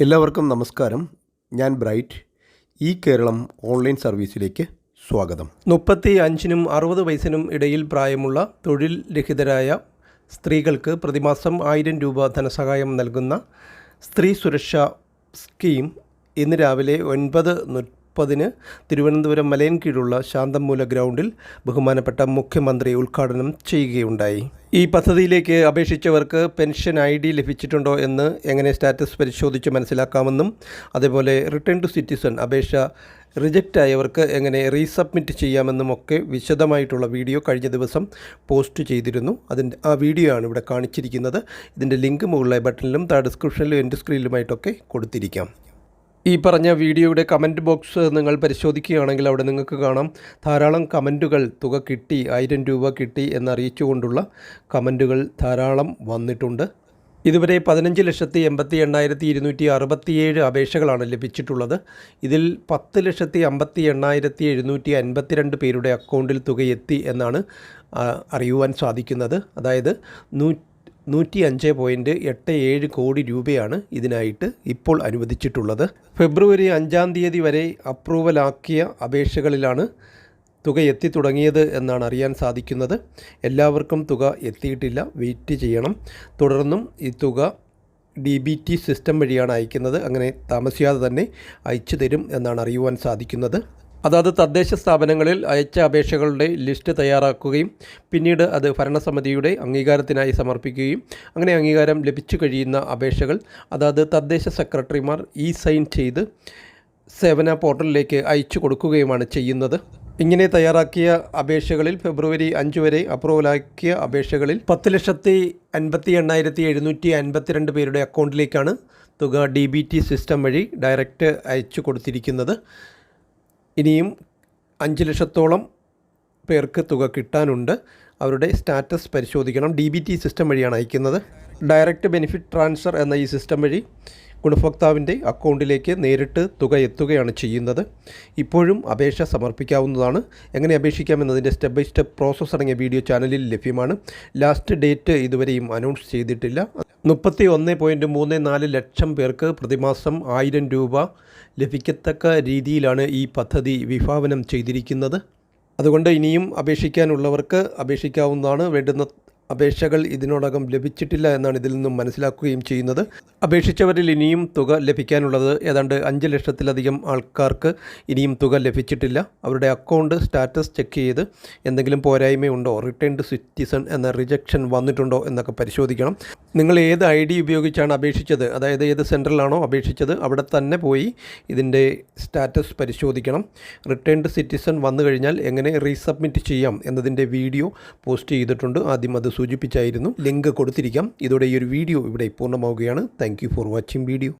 എല്ലാവർക്കും നമസ്കാരം. ഞാൻ ബ്രൈറ്റ്. ഈ കേരളം ഓൺലൈൻ സർവീസിലേക്ക് സ്വാഗതം. മുപ്പത്തി അഞ്ചിനും അറുപത് വയസ്സിനും ഇടയിൽ പ്രായമുള്ള തൊഴിൽ രഹിതരായ സ്ത്രീകൾക്ക് പ്രതിമാസം ആയിരം രൂപ ധനസഹായം നൽകുന്ന സ്ത്രീ സുരക്ഷാ സ്കീം ഇന്ന് രാവിലെ ഒൻപത് മുപ്പതിന് തിരുവനന്തപുരം മലയൻ കീഴുള്ള ശാന്തമൂല ഗ്രൗണ്ടിൽ ബഹുമാനപ്പെട്ട മുഖ്യമന്ത്രി ഉദ്ഘാടനം ചെയ്യുകയുണ്ടായി. ഈ പദ്ധതിയിലേക്ക് അപേക്ഷിച്ചവർക്ക് പെൻഷൻ ഐ ഡി ലഭിച്ചിട്ടുണ്ടോ എന്ന് എങ്ങനെ സ്റ്റാറ്റസ് പരിശോധിച്ച് മനസ്സിലാക്കാമെന്നും അതേപോലെ റിട്ടേൺ ടു സിറ്റിസൺ അപേക്ഷ റിജക്റ്റ് ആയവർക്ക് എങ്ങനെ റീസബ്മിറ്റ് ചെയ്യാമെന്നും ഒക്കെ വിശദമായിട്ടുള്ള വീഡിയോ കഴിഞ്ഞ ദിവസം പോസ്റ്റ് ചെയ്തിരുന്നു. അതിന്റെ ആ വീഡിയോ ആണ് ഇവിടെ കാണിച്ചിരിക്കുന്നത്. ഇതിന്റെ ലിങ്ക് മുകളിലെ ബട്ടണിലും താഴെ ഡിസ്ക്രിപ്ഷനിലും എന്റെ സ്ക്രീനിലുമായിട്ടൊക്കെ കൊടുത്തിരിക്കാം. ഈ പറഞ്ഞ വീഡിയോയുടെ കമന്റ് ബോക്സ് നിങ്ങൾ പരിശോധിക്കുകയാണെങ്കിൽ അവിടെ നിങ്ങൾക്ക് കാണാം. ധാരാളം കമന്റുകൾ തുക കിട്ടി ആയിരം രൂപ കിട്ടി എന്നറിയിച്ചുകൊണ്ടുള്ള കമന്റുകൾ ധാരാളം വന്നിട്ടുണ്ട്. ഇതുവരെ പതിനഞ്ച് ലക്ഷത്തി എൺപത്തി എണ്ണായിരത്തി ഇരുന്നൂറ്റി അറുപത്തിയേഴ് അപേക്ഷകളാണ് ലഭിച്ചിട്ടുള്ളത്. ഇതിൽ പത്ത് ലക്ഷത്തി അമ്പത്തി എണ്ണായിരത്തി എഴുന്നൂറ്റി അൻപത്തിരണ്ട് പേരുടെ അക്കൗണ്ടിൽ തുക എത്തി എന്നാണ് അറിയുവാൻ സാധിക്കുന്നത്. അതായത് നൂ നൂറ്റി അഞ്ച് പോയിന്റ് എട്ട് ഏഴ് കോടി രൂപയാണ് ഇതിനായിട്ട് ഇപ്പോൾ അനുവദിച്ചിട്ടുള്ളത്. ഫെബ്രുവരി അഞ്ചാം തീയതി വരെ അപ്രൂവലാക്കിയ അപേക്ഷകളിലാണ് തുക എത്തി തുടങ്ങിയത് എന്നാണ് അറിയാൻ സാധിക്കുന്നത്. എല്ലാവർക്കും തുക എത്തിയിട്ടില്ല. വെയിറ്റ് ചെയ്യണം. തുടർന്നും ഈ തുക ഡി ബി ടി സിസ്റ്റം വഴിയാണ് അയക്കുന്നത്. അങ്ങനെ താമസിയാതെ തന്നെ അയച്ചു തരും എന്നാണ് അറിയുവാൻ സാധിക്കുന്നത്. അതാത് തദ്ദേശ സ്ഥാപനങ്ങളിൽ അയച്ച അപേക്ഷകളുടെ ലിസ്റ്റ് തയ്യാറാക്കുകയും പിന്നീട് അത് ഭരണസമിതിയുടെ അംഗീകാരത്തിനായി സമർപ്പിക്കുകയും അങ്ങനെ അംഗീകാരം ലഭിച്ചു കഴിയുന്ന അപേക്ഷകൾ അതാത് തദ്ദേശ സെക്രട്ടറിമാർ ഇ സൈൻ ചെയ്ത് സേവന പോർട്ടലിലേക്ക് അയച്ചു കൊടുക്കുകയുമാണ് ചെയ്യുന്നത്. ഇങ്ങനെ തയ്യാറാക്കിയ അപേക്ഷകളിൽ ഫെബ്രുവരി അഞ്ച് വരെ അപ്രൂവലാക്കിയ അപേക്ഷകളിൽ പത്ത് ലക്ഷത്തി അൻപത്തി എണ്ണായിരത്തി എഴുന്നൂറ്റി അൻപത്തിരണ്ട് പേരുടെ അക്കൗണ്ടിലേക്കാണ് തുക ഡി ബി ടി സിസ്റ്റം വഴി ഡയറക്റ്റ് അയച്ചു കൊടുത്തിരിക്കുന്നത്. ഇനിയും അഞ്ച് ലക്ഷത്തോളം പേർക്ക് തുക കിട്ടാനുണ്ട്. അവരുടെ സ്റ്റാറ്റസ് പരിശോധിക്കണം. ഡി ബി ടി സിസ്റ്റം വഴിയാണ് അയക്കുന്നത്. ഡയറക്റ്റ് ബെനിഫിറ്റ് ട്രാൻസ്ഫർ എന്ന ഈ സിസ്റ്റം വഴി ഗുണഭോക്താവിന്റെ അക്കൗണ്ടിലേക്ക് നേരിട്ട് തുക എത്തുകയാണ് ചെയ്യുന്നത്. ഇപ്പോഴും അപേക്ഷ സമർപ്പിക്കാവുന്നതാണ്. എങ്ങനെ അപേക്ഷിക്കാം എന്നതിന്റെ സ്റ്റെപ്പ് ബൈ സ്റ്റെപ്പ് പ്രോസസ്സ് അടങ്ങിയ വീഡിയോ ചാനലിൽ ലഭ്യമാണ്. ലാസ്റ്റ് ഡേറ്റ് ഇതുവരെയും അനൗൺസ് ചെയ്തിട്ടില്ല. മുപ്പത്തി ഒന്ന് പോയിന്റ് മൂന്ന് നാല് ലക്ഷം പേർക്ക് പ്രതിമാസം ആയിരം രൂപ ലഭിക്കത്തക്ക രീതിയിലാണ് ഈ പദ്ധതി വിഭാവനം ചെയ്തിരിക്കുന്നത്. അതുകൊണ്ട് ഇനിയും അപേക്ഷിക്കാനുള്ളവർക്ക് അപേക്ഷിക്കാവുന്നതാണ്. വേണ്ടുന്ന അപേക്ഷകൾ ഇതിനോടകം ലഭിച്ചിട്ടില്ല എന്നാണ് ഇതിൽ നിന്നും മനസ്സിലാക്കുകയും ചെയ്യുന്നത്. അപേക്ഷിച്ചവരിൽ ഇനിയും തുക ലഭിക്കാനുള്ളത് ഏതാണ്ട് അഞ്ച് ലക്ഷത്തിലധികം ആൾക്കാർക്ക് ഇനിയും തുക ലഭിച്ചിട്ടില്ല. അവരുടെ അക്കൗണ്ട് സ്റ്റാറ്റസ് ചെക്ക് ചെയ്ത് എന്തെങ്കിലും പോരായ്മയുണ്ടോ? റിട്ടേൺ ടു സിറ്റിസൺ എന്ന റിജക്ഷൻ വന്നിട്ടുണ്ടോ എന്നൊക്കെ പരിശോധിക്കണം. നിങ്ങൾ ഏത് ഐ ഡി ഉപയോഗിച്ചാണ് അപേക്ഷിച്ചത്? അതായത് ഏത് സെന്ററിലാണോ അപേക്ഷിച്ചത്? അവിടെ തന്നെ പോയി ഇതിന്റെ സ്റ്റാറ്റസ് പരിശോധിക്കണം. റിട്ടേൺഡ് സിറ്റിസൺ വന്നു കഴിഞ്ഞാൽ എങ്ങനെ റീസബ്മിറ്റ് ചെയ്യാം എന്നതിന്റെ വീഡിയോ പോസ്റ്റ് ചെയ്തിട്ടുണ്ട്. ആദ്യം അത് സൂചിപ്പിച്ചായിരുന്നു. ലിങ്ക് കൊടുത്തിരിക്കാം. ഇതോടെ ഈ ഒരു വീഡിയോ ഇവിടെ പൂർണമാവുകയാണ്. Thank for watching video.